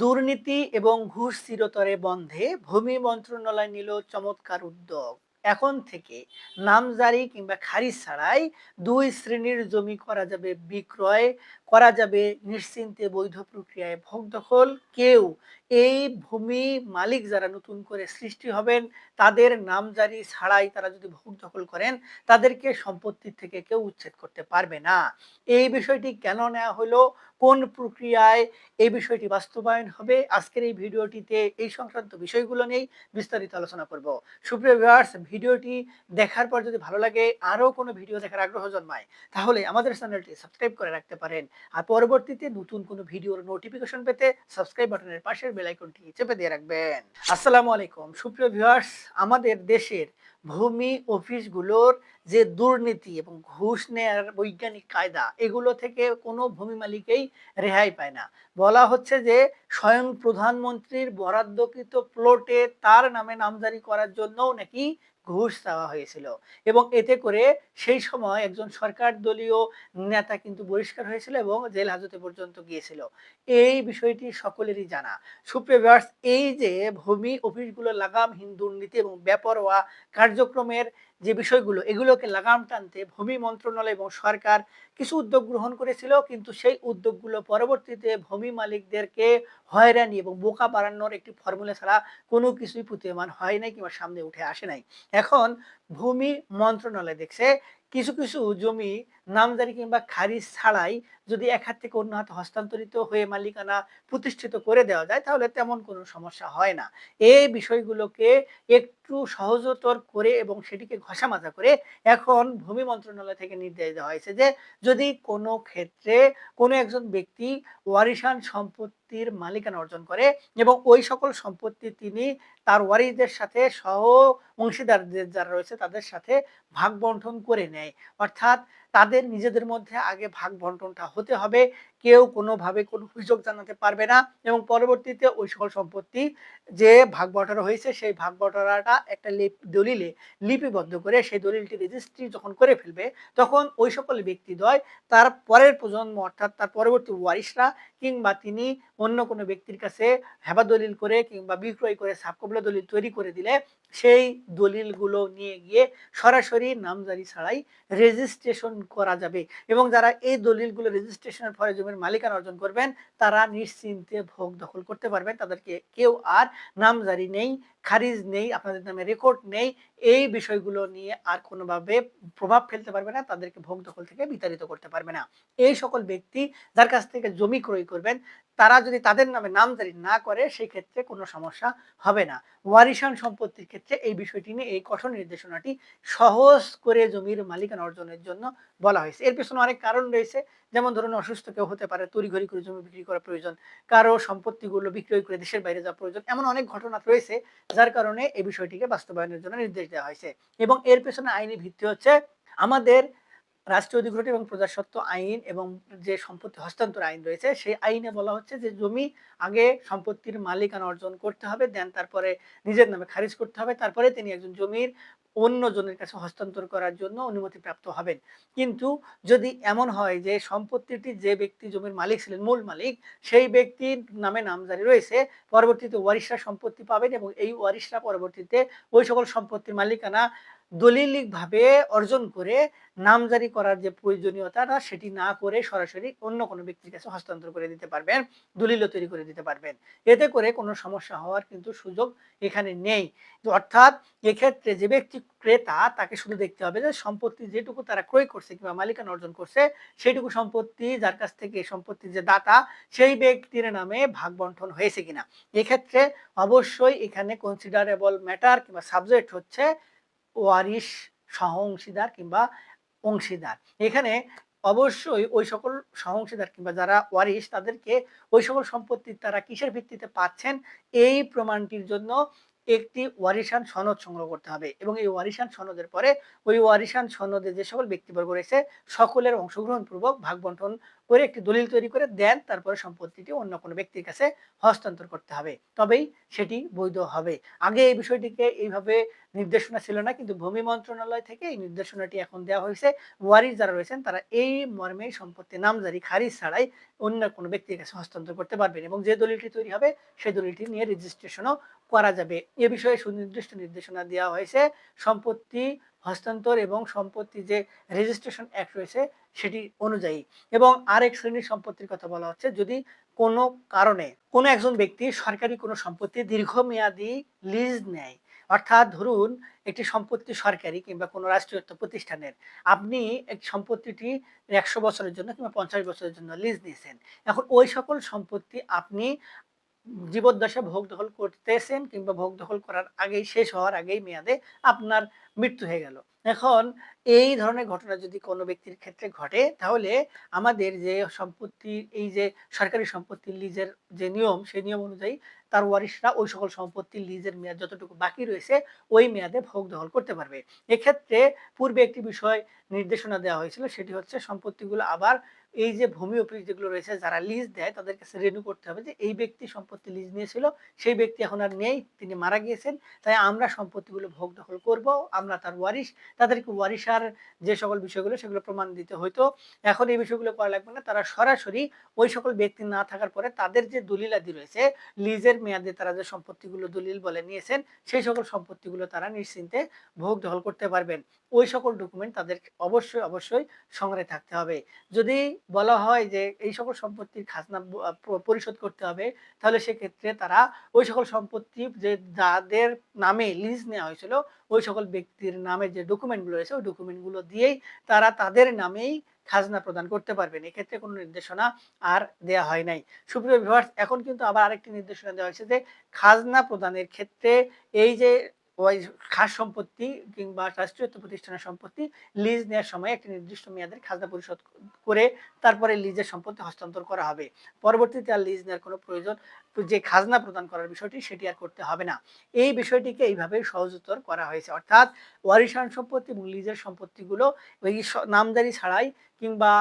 দুর্নীতি এবং ঘুষ চিরতরে বন্ধে ভূমি মন্ত্রণালয় নিল চমৎকার উদ্যোগ। এখন থেকে নামজারি কিংবা খারিজ ছাড়াই দুই শ্রেণির জমি করা যাবে বিক্রয় করা যাবে নিশ্চিন্তে বৈধ প্রক্রিয়ায়। ভোগ দখল কেউ, এই ভূমি মালিক যারা নতুন করে সৃষ্টি হবেন, তাদের নামজারি ছাড়াই তারা যদি ভোগ দখল করেন, তাদেরকে সম্পত্তির থেকে কেউ উচ্ছেদ করতে পারবে না। এই বিষয়টি কেন নেওয়া হলো? কোন প্রক্রিয়ায়? এই বিষয়টি বাস্তবায়ন হবে? আজকের এই ভিডিওটিতে এই সংক্রান্ত বিষয়গুলো নিয়েই বিস্তারিত আলোচনা করব। সুপ্রিয় ভিউয়ার্স ভিডিওটি দেখার পর যদি ভালো লাগে, আরও কোনো ভিডিও দেখার আগ্রহ জন্মায়, তাহলে আমাদের চ্যানেলটি সাবস্ক্রাইব করে রাখতে পারেন। আর পরবর্তীতে নতুন কোনো ভিডিওর নোটিফিকেশন পেতে সাবস্ক্রাইব বাটনের পাশের বেল আইকনটি চেপে দিয়ে রাখবেন। আসসালামু আলাইকুম। সুপ্রিয় ভিউয়ার্স আমাদের দেশের ভূমি অফিসগুলোর যে দুর্নীতি এবং ঘুষ নেয়ার বৈজ্ঞানিক কায়দা, এগুলো থেকে কোনো ভূমি মালিকেই রেহাই পায় না। বলা হচ্ছে যে স্বয়ং প্রধানমন্ত্রীর বরাদ্দকৃত প্লটে তার নামে নামজারি করার জন্যও নাকি ঘুষ দেওয়া হয়েছিল। এবং এতে করে সেই সময় একজন সরকার দলীয় নেতা কিন্তু বহিষ্কার হয়েছিল এবং জেল হাজতে পর্যন্ত গিয়েছিল। এই বিষয়টি সকলেরই জানা। সুপ্রিয় এই যে ভূমি, অফিসগুলো লাগামহীন দুর্নীতি এবং বেপরোয়া কার্যক্রমের যে বিষয়গুলো, এগুলোকে লাগাম টানতে ভূমি মন্ত্রণালয় এবং সরকার কিছু উদ্যোগ গ্রহণ করেছিল, কিন্তু সেই উদ্যোগগুলো পরবর্তীতে ভূমি মালিকদেরকে হয়রানি এবং বোকা বাড়ানোর একটি ফর্মুলা ছাড়া কোনো কিছুই প্রতীয়মান হয় নাই কিংবা সামনে উঠে আসে নাই। এখন ভূমি মন্ত্রণালয় দেখছে, কিছু কিছু জমি নামজারি কিংবা খারিজ ছাড়াই যদি এক হাত থেকে অন্য হাতে হস্তান্তরিত হয়ে মালিকানা প্রতিষ্ঠিত করে দেওয়া যায়, তাহলে তেমন কোনো সমস্যা হয় না। এই বিষয়গুলোকে একটু সহজতর করে এবং সেটিকে ঘষা মাজা করে এখন ভূমি মন্ত্রণালয় থেকে নির্দেশ দেওয়া হয়েছে যে, যদি কোনো ক্ষেত্রে কোনো একজন ব্যক্তি ওয়ারিশান সম্পত্তির মালিকানা অর্জন করে এবং ওই সকল সম্পত্তি তিনি তার ওয়ারিসদের সাথে সহ অংশীদারদের যারা রয়েছে তাদের সাথে ভাগ বন্টন করে নেয়, অর্থাৎ তাদের নিজেদের মধ্যে আগে ভাগ বন্টনটা হতে হবে কেউ কোনোভাবে কোনো অভিযোগ জানাতে পারবে না এবং পরবর্তীতে ওই সকল সম্পত্তি যে ভাগ বটারা হয়েছে, সেই ভাগ বটারাটা একটা দলিলে লিপিবদ্ধ করে সেই দলিলটি রেজিস্ট্রি যখন করে ফেলবে, তখন ওই সকল ব্যক্তিদ্বয় তার পরের প্রজন্ম অর্থাৎ তার পরবর্তী ওয়ারিশরা কিংবা তিনি অন্য কোনো ব্যক্তির কাছে হেবা দলিল করে কিংবা বিক্রয় করে সাবকবলা দলিল তৈরি করে দিলে সেই দলিলগুলো নিয়ে গিয়ে সরাসরি নামজারি ছাড়াই রেজিস্ট্রেশন করা যাবে। এবং যারা এই দলিলগুলো রেজিস্ট্রেশনের ফলে জমির মালিকানা অর্জন করবেন, তারা নিশ্চিন্তে ভোগ দখল করতে পারবেন। তাদেরকে কেউ আর নামজারি নেই, খারিজ নেই, আপনাদের নামে রেকর্ড নেই। এই বিষয়গুলো নিয়ে আর কোনোভাবে প্রভাব ফেলতে পারবে না, তাদেরকে ভোগ দখল থেকে বিতাড়িত করতে পারবে না। এই সকল ব্যক্তি যার কাছ থেকে জমি ক্রয় করবেন তারা যদি তাদের নামে নামজারি না করে, সেই ক্ষেত্রে কোনো সমস্যা হবে না। ওয়ারিশান সম্পত্তির ক্ষেত্রে এই বিষয়টি নিয়ে এই কঠোর নির্দেশনাটি সহজ করে জমির মালিকানা অর্জনের জন্য বলা হয়েছে। এর পেছনে অনেক কারণ রয়েছে। যেমন ধরুন, অসুস্থ কেউ হতে পারে, তড়িঘড়ি করে জমি বিক্রি করা প্রয়োজন, কারও সম্পত্তিগুলো বিক্রয় করে দেশের বাইরে যাওয়া প্রয়োজন, এমন অনেক ঘটনা রয়েছে, যার কারণে এই বিষয়টিকে বাস্তবায়নের জন্য নির্দেশ দেওয়া হয়েছে। এবং এর পেছনে আইনি ভিত্তি হচ্ছে, আমাদের রাষ্ট্রীয় অধিগ্রহণ এবং প্রজাস্বত্ব আইন এবং যে সম্পত্তি হস্তান্তর আইন রয়েছে, সেই আইনে বলা হচ্ছে যে জমি আগে সম্পত্তির মালিকানা অর্জন করতে হবে দেন তারপরে নিজের নামে খারিজ করতে হবে, তারপরে তিনি একজন জমির অন্য জনের কাছে হস্তান্তর করার জন্য অনুমতি প্রাপ্ত হবেন। কিন্তু যদি এমন হয় যে সম্পত্তিটি যে ব্যক্তি জমির মালিক ছিলেন, মূল মালিক, সেই ব্যক্তির নামে নামজারি রয়েছে, পরবর্তীতে ওয়ারিশরা সম্পত্তি পাবেন এবং এই ওয়ারিশরা পরবর্তীতে ওই সকল সম্পত্তির মালিকানা দলিলিকভাবে অর্জন করে নামজারি করার যে প্রয়োজনীয়তাটা, সেটি না করে সরাসরি অন্য কোনো ব্যক্তির কাছে হস্তান্তর করে দিতে পারবেন দলিল তৈরি করে দিতে পারবেন। এতে করে কোনো সমস্যা হওয়ার কিন্তু সুযোগ এখানে নেই। অর্থাৎ এক্ষেত্রে যে ব্যক্তি ক্রেতা, তাকে শুধু দেখতে হবে যে সম্পত্তি যেটুকু তারা ক্রয় করছে কিংবা মালিকানা অর্জন করছে সেইটুকু সম্পত্তি, যার কাছ থেকে সম্পত্তির যে দাতা, সেই ব্যক্তির নামে ভাগ বন্টন হয়েছে কিনা। এক্ষেত্রে অবশ্যই এখানে কনসিডারেবল ম্যাটার কিংবা সাবজেক্ট হচ্ছে ওয়ারিশ সহ অংশীদার কিংবা অংশীদার। এখানে অবশ্যই ওই সকল সহংশীদার কিংবা যারা ওয়ারিশ, তাদেরকে ওই সকল সম্পত্তির তারা কিসের ভিত্তিতে পাচ্ছেন, এই প্রমাণটির জন্য একটি ওয়ারিশান সনদ সংগ্রহ করতে হবে। এবং এই ওয়ারিশান সনদের পরে ওই ওয়ারিশান সনদে যে সকল ব্যক্তিবর্গ রয়েছে, সকলের অংশগ্রহণপূর্বক ভাগ বন্টন করে একটি দলিল তৈরি করে দেন, তারপরে সম্পত্তিটি অন্য কোনো ব্যক্তির কাছে হস্তান্তর করতে হবে। তবেই সেটি বৈধ হবে। আগে এই বিষয়টিকে এইভাবে নির্দেশনা ছিল না, কিন্তু ভূমি মন্ত্রণালয় থেকে এই নির্দেশনাটি এখন দেওয়া হয়েছে। ওয়ারিশ যারা রয়েছেন, তারা এই মর্মে সম্পত্তি নামজারি, খারিজ ছাড়াই অন্য কোনো ব্যক্তির কাছে হস্তান্তর করতে পারবেন এবং যে দলিলটি তৈরি হবে, সেই দলিলটি নিয়ে রেজিস্ট্রেশনও করা যাবে। এ বিষয়ে সুনির্দিষ্ট নির্দেশনা দেওয়া হয়েছে। সম্পত্তি হস্তান্তর এবং সম্পত্তি যে রেজিস্ট্রেশন অ্যাক্ট রয়েছে সেটি অনুযায়ী। এবং আরেক শ্রেণির সম্পত্তির কথা বলা হচ্ছে, যদি কোনো কারণে কোনো একজন ব্যক্তি সরকারি কোনো সম্পত্তি দীর্ঘমেয়াদী লিজ নেয়, অর্থাৎ ধরুন একটি সম্পত্তি সরকারি কিংবা কোনো রাষ্ট্রীয়ত্ব প্রতিষ্ঠানের, আপনি এক সম্পত্তিটি একশো বছরের জন্য কিংবা পঞ্চাশ বছরের জন্য লিজ নিয়েছেন। এখন ওই সকল সম্পত্তি আপনি জীবদ্দশা ভোগ দখল করতেছেন কিংবা ভোগ দখল করার আগেই, শেষ হওয়ার আগেই মেয়াদে আপনার মৃত্যু হয়ে গেল। এখন এই ধরনের ঘটনা যদি কোনো ব্যক্তির ক্ষেত্রে ঘটে, তাহলে আমাদের যে সম্পত্তির, এই যে সরকারি সম্পত্তি লিজের যে নিয়ম, সেই নিয়ম অনুযায়ী তার ওয়ারিশরা ওই সকল সম্পত্তির লিজের মেয়াদ যতটুকু বাকি রয়েছে, ওই মেয়াদে ভোগ দখল করতে পারবে। এক্ষেত্রে পূর্বে একটি বিষয় নির্দেশনা দেওয়া হয়েছিল, সেটি হচ্ছে সম্পত্তিগুলো আবার এই যে ভূমি অফিস যেগুলো রয়েছে, যারা লিজ দেয়, তাদের কাছে রেনু করতে হবে যে এই ব্যক্তি সম্পত্তি লিজ নিয়েছিল, সেই ব্যক্তি এখন আর নেই, তিনি মারা গিয়েছেন, তাই আমরা সম্পত্তিগুলো ভোগ দখল করব, আমরা তার ওয়ারিশ, তাদেরকে ওয়ারিশার যে সকল বিষয়গুলো, সেগুলো প্রমাণ দিতে হইতো। এখন এই বিষয়গুলো করা লাগবে না, তারা সরাসরি ওই সকল ব্যক্তি না থাকার পরে তাদের যে দলিলাদি রয়েছে, লিজের মেয়াদে তারা যে সম্পত্তিগুলো দলিল বলে নিয়েছেন, সেই সকল সম্পত্তিগুলো তারা নিশ্চিন্তে ভোগ দখল করতে পারবেন। ওই সকল ডকুমেন্ট তাদের অবশ্যই অবশ্যই সংগ্রহে থাকতে হবে। যদি বলা হয় যে এই সকল সম্পত্তির খাজনা পরিশোধ করতে হবে, তাহলে সেক্ষেত্রে তারা ওই সকল সম্পত্তি যে যাদের নামে লিজ নেওয়া হয়েছিল ওই সকল ব্যক্তির নামে যে ডকুমেন্টগুলো রয়েছে, ওই ডকুমেন্টগুলো দিয়েই তারা তাদের নামেই খাজনা প্রদান করতে পারবেন। এক্ষেত্রে কোনো নির্দেশনা আর দেয়া হয় নাই। সুপ্রিয় ভিউয়ার্স এখন কিন্তু আবার আরেকটি নির্দেশনা দেওয়া হয়েছে যে, খাজনা প্রদানের ক্ষেত্রে এই যে ওই খাস সম্পত্তি কিংবা রাষ্ট্রীয়ত্ব প্রতিষ্ঠানের সম্পত্তি লিজ নেওয়ার সময় একটি নির্দিষ্ট মেয়াদের খাজনা পরিশোধ করে তারপরে লিজের সম্পত্তি হস্তান্তর করা হবে। পরবর্তীতে আর লিজ নেওয়ার কোনো প্রয়োজন যে খাজনা প্রদান করার বিষয়টি সেটি আর করতে হবে না। এই বিষয়টিকে এইভাবে সহজতর করা হয়েছে। অর্থাৎ ওয়ারিসান সম্পত্তি এবং লিজের সম্পত্তিগুলো ওই নামদারি ছাড়াই কিংবা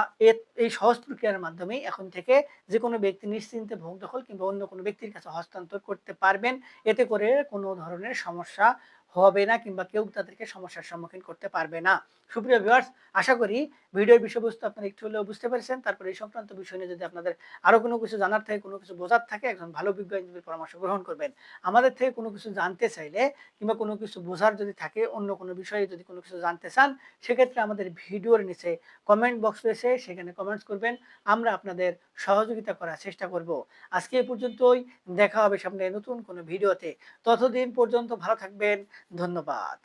এই সহজ প্রক্রিয়ার মাধ্যমেই এখন থেকে যে কোনো ব্যক্তি নিশ্চিন্তে ভোগ দখল কিংবা অন্য কোনো ব্যক্তির কাছে হস্তান্তর করতে পারবেন। এতে করে কোনো ধরনের সমস্যা হবে না কিংবা কেউ তাদেরকে সমস্যার সম্মুখীন করতে পারবে না। সুপ্রিয় ভিউয়ার্স আশা করি ভিডিওর বিষয়বস্তু আপনারা একটু হলেও বুঝতে পেরেছেন। তারপরে এই সংক্রান্ত বিষয় নিয়ে যদি আপনাদের আরও কোনো কিছু জানার থাকে, কোনো কিছু বোঝার থাকে, একজন ভালো বিজ্ঞ আইনজীবীর পরামর্শ গ্রহণ করবেন। আমাদের থেকে কোনো কিছু জানতে চাইলে কিংবা কোনো কিছু বোঝার যদি থাকে, অন্য কোনো বিষয়ে যদি কোনো কিছু জানতে চান, সেক্ষেত্রে আমাদের ভিডিওর নিচে কমেন্ট বক্স রয়েছে, সেখানে কমেন্টস করবেন। আমরা আপনাদের সহযোগিতা করার চেষ্টা করব। আজকে এই পর্যন্তই। দেখা হবে সামনে নতুন কোনো ভিডিওতে। ততদিন পর্যন্ত ভালো থাকবেন। ধন্যবাদ।